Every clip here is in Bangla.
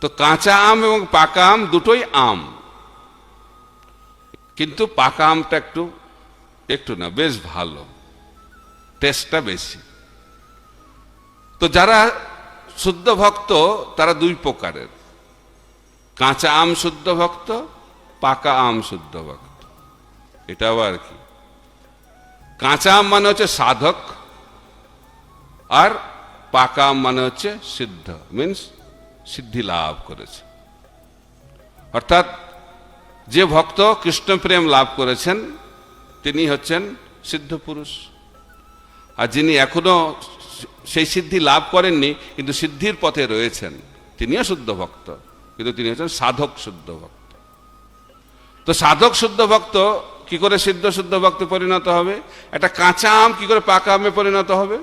তো কাঁচা আম এবং পাকা আম দুটোই আম। কিন্তু পাকা আমটা একটু একটু না, বেশ ভালো। টেস্টটা বেশি। তো যারা শুদ্ধ ভক্ত, তারা দুই প্রকারের। কাঁচা আম শুদ্ধ ভক্ত, পাকা আম শুদ্ধ ভক্ত। এটাও আর কি। কাঁচা আম মানে হচ্ছে সাধক, আর পাকা আম মানে হচ্ছে সিদ্ধ। মিন্স সিদ্ধি লাভ করেছে। অর্থাৎ যে ভক্ত কৃষ্ণ প্রেম লাভ করেছেন, তিনি হচ্ছেন সিদ্ধ পুরুষ। আর যিনি এখনও সেই সিদ্ধি লাভ করেননি, কিন্তু সিদ্ধির পথে রয়েছেন, তিনিও শুদ্ধ ভক্ত, কিন্তু তিনি হচ্ছেন সাধক শুদ্ধ ভক্ত। তো সাধক শুদ্ধ ভক্ত, কি করে সিদ্ধ শুদ্ধ ভক্তে পরিণত হবে? একটা কাঁচা আম কি করে পাকা আমে পরিণত হবে?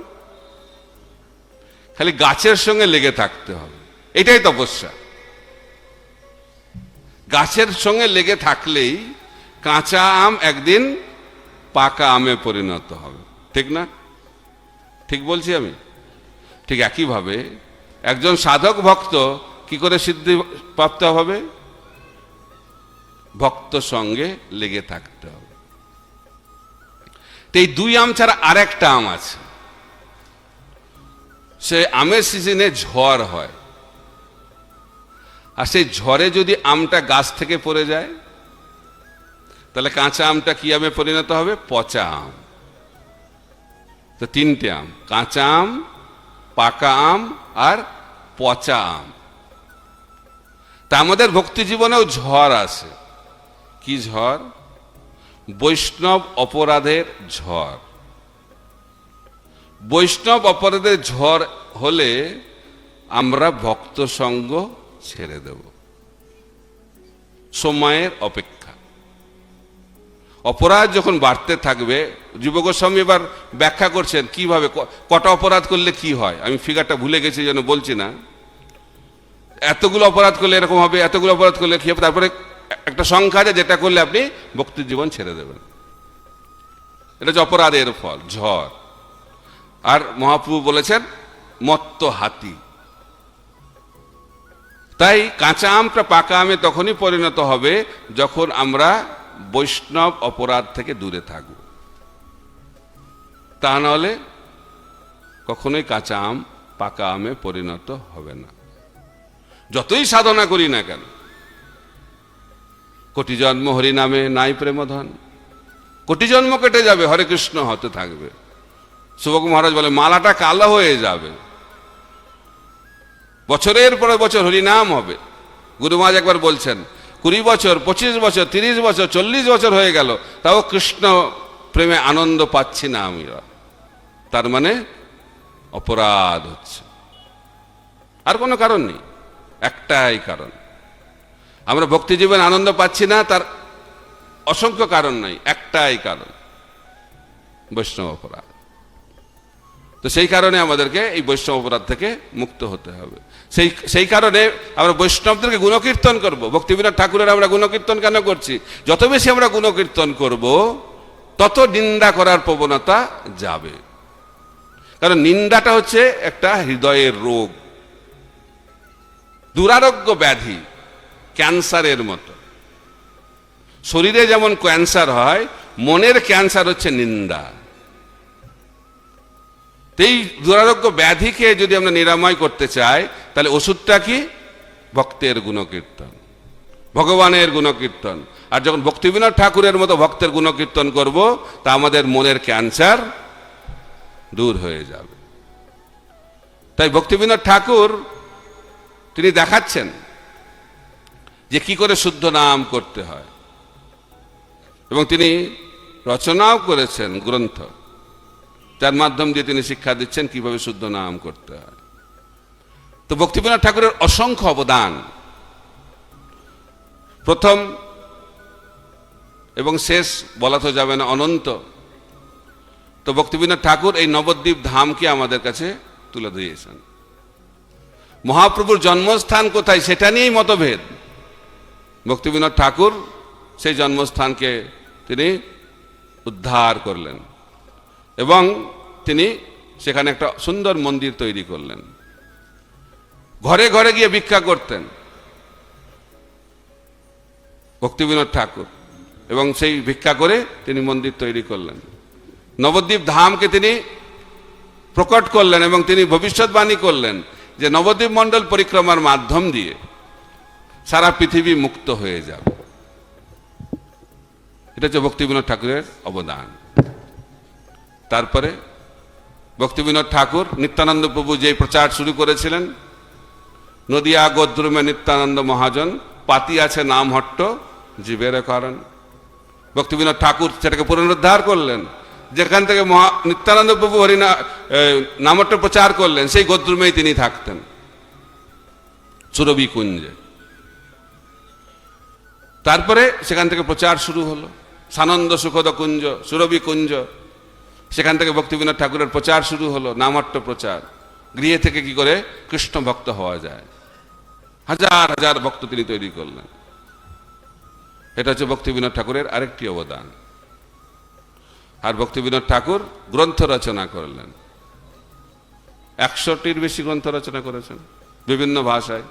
খালি গাছের সঙ্গে লেগে থাকতে হবে। এটাই তপস্যা। গাছের সঙ্গে লেগে থাকলেই কাঁচা আম একদিন পাকা আমে পরিণত হবে। ঠিক না? ঠিক বলছি আমি? ঠিক একইভাবে একজন সাধক ভক্ত কি করে সিদ্ধি প্রাপ্ত হবে? ভক্ত সঙ্গে লেগে থাকতে হবে। তো এই দুই আম ছাড়া আরেকটা আম আছে। সে আমের সিজনে ঝড় হয়। আর সেই ঝড়ে যদি আমটা গাছ থেকে পড়ে যায়, তাহলে কাঁচা আমটা কি আমে পরিণত হবে? পচা আম। তো তিনটে আম, কাঁচা আম, পাকা আম আর পচা আম। তা আমাদের ভক্তি জীবনেও ঝড় আসে কি ঝড়? বৈষ্ণব অপরাধের ঝড়। বৈষ্ণব অপরাধের ঝড় হলে আমরা ভক্ত সঙ্গ ছেড়ে দেব। সময়ের অপেক্ষা। অপরাধ যখন বাড়তে থাকবে, যুবগোস্বামী এবার ব্যাখ্যা করছেন, কীভাবে কটা অপরাধ করলে কি হয়? আমি ফিগারটা ভুলে গেছি যেন বলছি না। এতগুলো অপরাধ করলে এরকম হবে, এতগুলো অপরাধ করলে কি হবে? তারপরে একটা সংখ্যা আছে, যেটা করলে আপনি ভক্তির জীবন ছেড়ে দেবেন। এটা হচ্ছে অপরাধের ফল, ঝড়। আর মহাপ্রভু বলেছেন, মত্ত হাতি। তাই কাঁচা আমটা পাকা আমে তখনই পরিণত হবে যখন আমরা বৈষ্ণব অপরাধ থেকে দূরে থাকব। তা নাহলে কখনোই কাঁচা আম পাকা আমে পরিণত হবে না। যতই সাধনা করি না কেন, কোটি জন্ম হরি নামে নাই প্রেমধন। কোটি জন্ম কেটে যাবে, হরে কৃষ্ণ হতে থাকবে। শুভক মহারাজ বলে, মালাটা কালো হয়ে যাবে। বছরের পরে বছর হরিনাম হবে। গুরু মহারাজ একবার বলছেন, কুড়ি বছর, পঁচিশ বছর, তিরিশ বছর, চল্লিশ বছর হয়ে গেল, তাও কৃষ্ণ প্রেমে আনন্দ পাচ্ছি না আমি তার মানে অপরাধ হচ্ছে। আর কোনো কারণ নেই, একটাই কারণ। আমরা ভক্তি জীবনে আনন্দ পাচ্ছি না, তার অসংখ্য কারণ নাই, একটাই কারণ, বৈষ্ণব অপরাধ। তো সেই কারণে আমাদেরকে এই বৈষ্ণব অপরাধ থেকে মুক্ত হতে হবে। সেই সেই কারণে আমরা বৈষ্ণবদেরকে গুণকীর্তন করব। ভক্তিবিনোদ ঠাকুরের আমরা গুণকীর্তন কেন করছি? যত বেশি আমরা গুণকীর্তন করব, তত নিন্দা করার প্রবণতা যাবে। কারণ নিন্দাটা হচ্ছে একটা হৃদয়ের রোগ। দুরারোগ্য ব্যাধি ক্যান্সারের মতো। শরীরে যেমন ক্যান্সার হয়, মনের ক্যান্সার হচ্ছে নিন্দা। এই দুরারোগ্য ব্যাধিকে যদি আমরা নিরাময় করতে চাই, তাহলে ওষুধটা কি? ভক্তের গুণকীর্তন। ভগবানের গুণকীর্তন। আর যখন ভক্তিবিনোদ ঠাকুরের মতো ভক্তের গুণকীর্তন করব, তা আমাদের মনের ক্যান্সার দূর হয়ে যাবে। তাই ভক্তিবিনোদ ঠাকুর, তিনি দেখাচ্ছেন যে কি করে শুদ্ধ নাম করতে হয়। এবং তিনি রচনাও করেছেন, গ্রন্থ। যার মাধ্যম দিয়ে তিনি শিক্ষা দিচ্ছেন কীভাবে শুদ্ধ নাম করতে হয়। তো ভক্তিবিনোদ ঠাকুরের অসংখ্য অবদান। প্রথম এবং শেষ বলা তো যাবে না, অনন্ত। তো ভক্তিবিনোদ ঠাকুর এই নবদ্বীপ ধামকে আমাদের কাছে তুলে দিয়েছেন মহাপ্রভুর জন্মস্থান কোথায় সেটা নিয়েই মতভেদ। ভক্তিবিনোদ ঠাকুর সেই জন্মস্থানকে তিনি উদ্ধার করলেন। এবং তিনি সেখানে একটা সুন্দর মন্দির তৈরি করলেন। ঘরে ঘরে গিয়ে ভিক্ষা করতেন। ভক্তিবিনোদ ঠাকুর। এবং সেই ভিক্ষা করে তিনি মন্দির তৈরি করলেন। নবদ্বীপ ধামকে তিনি প্রকট করলেন এবং তিনি ভবিষ্যৎবাণী করলেন যে নবদ্বীপ মণ্ডল পরিক্রমার মাধ্যম দিয়ে সারা পৃথিবী মুক্ত হয়ে যাবে। এটা হচ্ছে ভক্তিবিনোদ ঠাকুরের অবদান। তারপরে ভক্তিবিনোদ ঠাকুর, নিত্যানন্দ প্রভু যে প্রচার শুরু করেছিলেন, নদিয়া গোদ্রুমে নিত্যানন্দ মহাজন, পাতি আছে নাম হট্ট জীবের কারণ। ভক্তিবিনোদ ঠাকুর সেটাকে পুনরুদ্ধার করলেন। যেখান থেকে মহা নিত্যানন্দ প্রভু হরিনা নামট্ট প্রচার করলেন, সেই গোদ্রুমেই তিনি থাকতেন। সুরভি কুঞ্জে। তারপরে সেখান থেকে প্রচার শুরু হলো। সানন্দ সুখদ কুঞ্জ, সুরভি কুঞ্জ সেখান থেকে ভক্তিবিনোদ ঠাকুরের প্রচার শুরু হলো নামট্ট প্রচার। গৃহে থেকে কি করে? কৃষ্ণ ভক্ত হওয়া যায়। হাজার হাজার ভক্ত তিনি তৈরি করলেন। এটা হচ্ছে ভক্তিবিনোদ ঠাকুরের আরেকটি অবদান। আর ভক্তিবিনোদ ঠাকুর গ্রন্থ রচনা করলেন। একশোটির বেশি গ্রন্থ রচনা করেছেন। বিভিন্ন ভাষায়।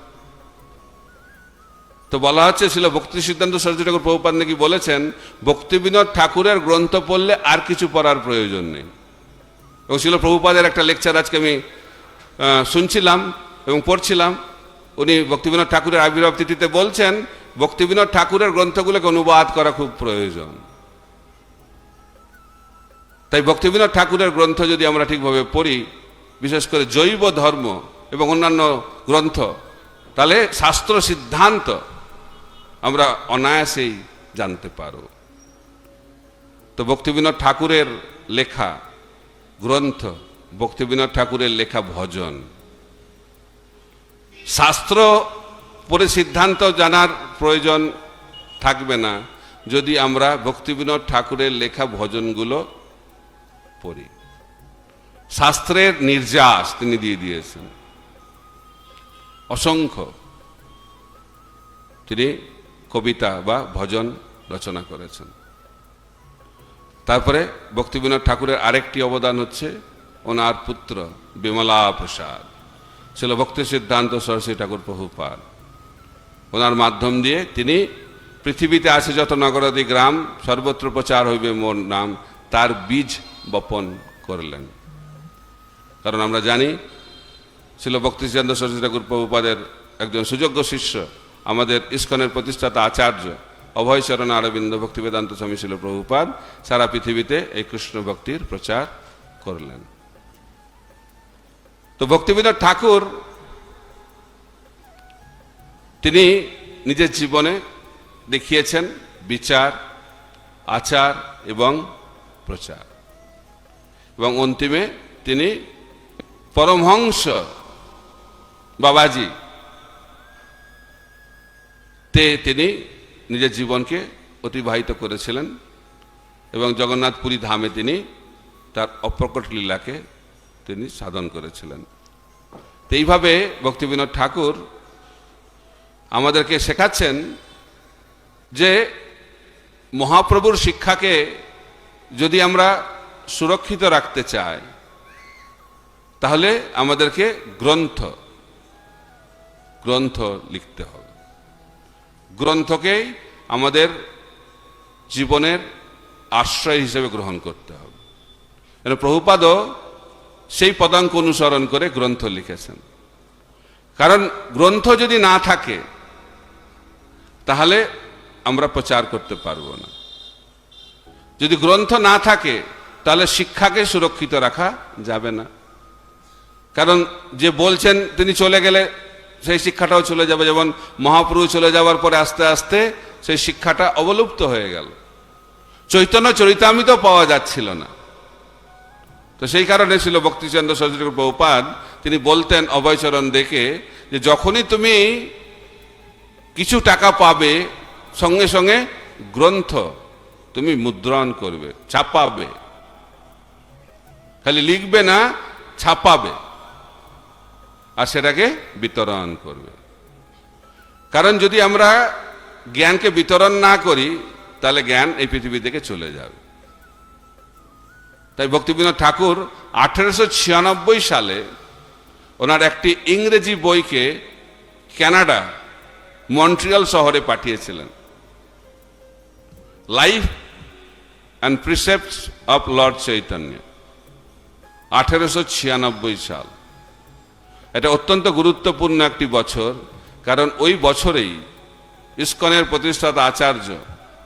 তো বলা হচ্ছে ছিল ভক্তি সিদ্ধান্ত সরস্বতী ঠাকুর প্রভুপাদ নাকি বলেছেন, ভক্তিবিনোদ ঠাকুরের গ্রন্থ পড়লে আর কিছু পড়ার প্রয়োজন নেই। এবং ছিল প্রভুপাদের একটা লেকচার আজকে আমি শুনছিলাম এবং পড়ছিলাম। উনি ভক্তিবিনোদ ঠাকুরের আবির্ভাব তিথিতে বলছেন, ভক্তিবিনোদ ঠাকুরের গ্রন্থগুলোকে অনুবাদ করা খুব প্রয়োজন। তাই ভক্তিবিনোদ ঠাকুরের গ্রন্থ যদি আমরা ঠিকভাবে পড়ি, বিশেষ করে জৈব ধর্ম এবং অন্যান্য গ্রন্থ, তাহলে শাস্ত্র সিদ্ধান্ত আমরা অনায়াসেই জানতে পারো। তো ভক্তিবিনোদ ঠাকুরের লেখা গ্রন্থ, ভক্তিবিনোদ ঠাকুরের লেখা ভজন। শাস্ত্র পরে সিদ্ধান্ত জানার প্রয়োজন থাকবে না যদি আমরা ভক্তিবিনোদ ঠাকুরের লেখা ভজনগুলো পড়ি। শাস্ত্রের নির্যাস তিনি দিয়ে দিয়েছেন। অসংখ্য। তিনি কবিতা বা ভজন রচনা করেছেন। তারপরে ভক্তিবিনোদ ঠাকুরের আরেকটি অবদান হচ্ছে ওনার পুত্র বিমলা প্রসাদ। ছিল ভক্তি সিদ্ধান্ত সরস্বতী ঠাকুর প্রভুপাল ওনার মাধ্যম দিয়ে তিনি পৃথিবীতে আছে যত নগরাদি গ্রাম, সর্বত্র প্রচার হইবে মোর নাম, তার বীজ বপন করলেন। কারণ আমরা জানি, ছিল ভক্তি সিদ্ধান্ত সরস্বতী ঠাকুর প্রভুপাদের একজন সুযোগ্য শিষ্য। আমাদের ইস্কনের প্রতিষ্ঠাতা আচার্য অভয়চরণ অরবিন্দ ভক্তি বেদান্ত স্বামী ছিল প্রভুপাদ, সারা পৃথিবীতে এই কৃষ্ণ ভক্তির প্রচার করলেন। তো ভক্তিবিনোদ ঠাকুর, তিনি নিজের জীবনে দেখিয়েছেন বিচার, আচার এবং প্রচার। এবং অন্তিমে তিনি পরমহংস বাবাজি তে তিনি নিজের জীবনকে অতিবাহিত করেছিলেন এবং জগন্নাথপুরী ধামে তিনি তার অপ্রকট লীলাকে তিনি সাধন করেছিলেন। তো এইভাবে ভক্তিবিনোদ ঠাকুর আমাদেরকে শেখাচ্ছেন যে মহাপ্রভুর শিক্ষাকে যদি আমরা সুরক্ষিত রাখতে চাই, তাহলে আমাদেরকে গ্রন্থ গ্রন্থ লিখতে হবে। গ্রন্থকেই আমাদের জীবনের আশ্রয় হিসেবে গ্রহণ করতে হবে। কেন প্রভুপাদও সেই পদাঙ্ক অনুসরণ করে গ্রন্থ লিখেছেন। কারণ গ্রন্থ যদি না থাকে, তাহলে আমরা প্রচার করতে পারব না। যদি গ্রন্থ না থাকে, তাহলে শিক্ষাকে সুরক্ষিত রাখা যাবে না। কারণ যে বলছেন, তিনি চলে গেলে সেই শিক্ষাটাও চলে যাবে, যেমন মহাপ্রভু চলে যাওয়ার পরে আস্তে আস্তে সেই শিক্ষাটা অবলুপ্ত হয়ে গেল। চৈতন্য চরিতামিত পাওয়া যাচ্ছিল না। তো সেই কারণে ছিল ভক্তিচন্দ্র সরস্বতী বহুপাদ তিনি বলতেন অভয়চরণ দেখে যে যখনই তুমি কিছু টাকা পাবে, সঙ্গে সঙ্গে গ্রন্থ তুমি মুদ্রণ করবে, ছাপাবে। খালি লিখবে না, ছাপাবে। সেটাকে বিতরণ করবে। কারণ যদি আমরা জ্ঞানকে বিতরণ না করি, তাহলে জ্ঞান এই পৃথিবী থেকে চলে যাবে। তাই ভক্তিবিনোদ ঠাকুর আঠেরোশো ছিয়ানব্বই সালে ওনার একটি ইংরেজি বইকে কানাডা মন্ট্রিয়াল শহরে পাঠিয়েছিলেন। Life and precepts of lord Chaitanya, আঠেরোশো ছিয়ানব্বই সাল। এটা অত্যন্ত গুরুত্বপূর্ণ একটি বছর, কারণ ওই বছরেই ইস্কনের প্রতিষ্ঠাতা আচার্য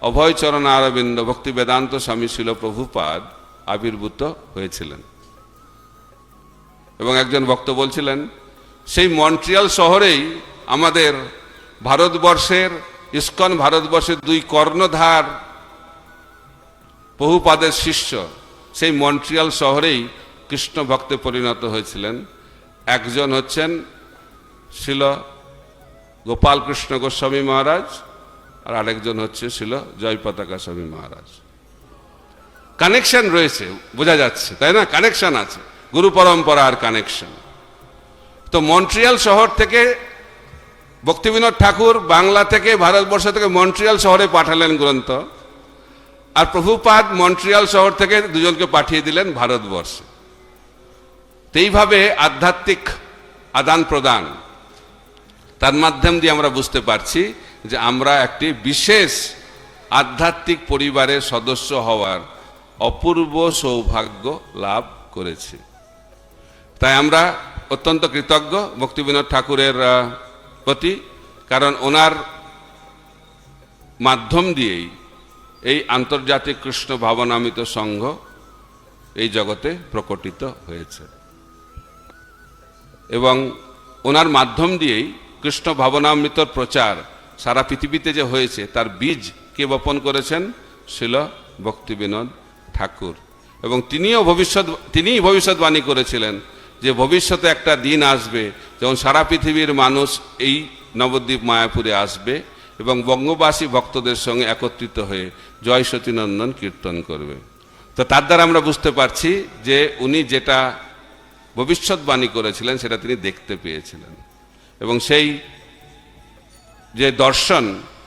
অভয়চরণ আরবিন্দ ভক্তি বেদান্ত স্বামী ছিল প্রভুপাদ আবির্ভূত হয়েছিলেন। এবং একজন ভক্ত বলছিলেন, সেই মন্ট্রিয়াল শহরেই আমাদের ভারতবর্ষের, ইস্কন ভারতবর্ষের দুই কর্ণধার বহুপাদের শিষ্য সেই মন্ট্রিয়াল শহরেই কৃষ্ণ ভক্তে পরিণত হয়েছিলেন। একজন হচ্ছেন ছিল গোপাল কৃষ্ণ গোস্বামী মহারাজ, আর আরেকজন হচ্ছে ছিল জয় পতাকা স্বামী মহারাজ। কানেকশন রয়েছে, বোঝা যাচ্ছে, তাই না? কানেকশন আছে, গুরু পরম্পরার কানেকশন। তো মন্ট্রিয়াল শহর থেকে ভক্তিবিনোদ ঠাকুর বাংলা থেকে ভারতবর্ষ থেকে মন্ট্রিয়াল শহরে পাঠালেন গ্রন্থ, আর প্রভুপাদ মন্ট্রিয়াল শহর থেকে দুজনকে পাঠিয়ে দিলেন ভারতবর্ষে। এইভাবে আধ্যাত্মিক আদান প্রদান, তার মাধ্যম দিয়ে আমরা বুঝতে পারছি যে আমরা একটি বিশেষ আধ্যাত্মিক পরিবারের সদস্য হওয়ার অপূর্ব সৌভাগ্য লাভ করেছি। তাই আমরা অত্যন্ত কৃতজ্ঞ ভক্তিবিনোদ ঠাকুরের প্রতি, কারণ ওনার মাধ্যম দিয়েই এই আন্তর্জাতিক কৃষ্ণ ভাবনামিত সংঘ এই জগতে প্রকটিত হয়েছে। এবং ওনার মাধ্যম দিয়েই কৃষ্ণ ভাবনামৃতর প্রচার সারা পৃথিবীতে যে হয়েছে, তার বীজ কে বপন করেছেন? ছিল ভক্তি বিনোদ ঠাকুর। এবং তিনিও ভবিষ্যৎ, তিনিই ভবিষ্যৎবাণী করেছিলেন যে ভবিষ্যতে একটা দিন আসবে যখন সারা পৃথিবীর মানুষ এই নবদ্বীপ মায়াপুরে আসবে এবং বঙ্গবাসী ভক্তদের সঙ্গে একত্রিত হয়ে জয় সতীনন্দন কীর্তন করবে। তো তার দ্বারা আমরা বুঝতে পারছি যে উনি যেটা ভবিষ্যৎবাণী করেছিলেন, সেটা তিনি দেখতে পেয়েছিলেন। এবং সেই যে দর্শন,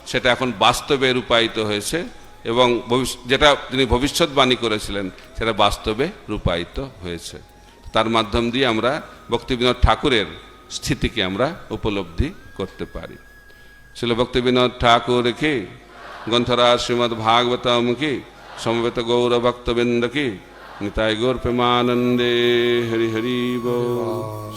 সেটা এখন বাস্তবে রূপায়িত হয়েছে এবং যেটা তিনি ভবিষ্যৎবাণী করেছিলেন, সেটা বাস্তবে রূপায়িত হয়েছে। তার মাধ্যম দিয়ে আমরা ভক্তিবিনোদ ঠাকুরের স্থিতিকে আমরা উপলব্ধি করতে পারি। ছিল ভক্তিবিনোদ ঠাকুর কি? গ্রন্থরাজ শ্রীমদ্ ভাগবতম কি? সমবেত গৌর ভক্তবৃন্দ কি? নিতাই গৌর প্রেমানন্দে হরি হরি বল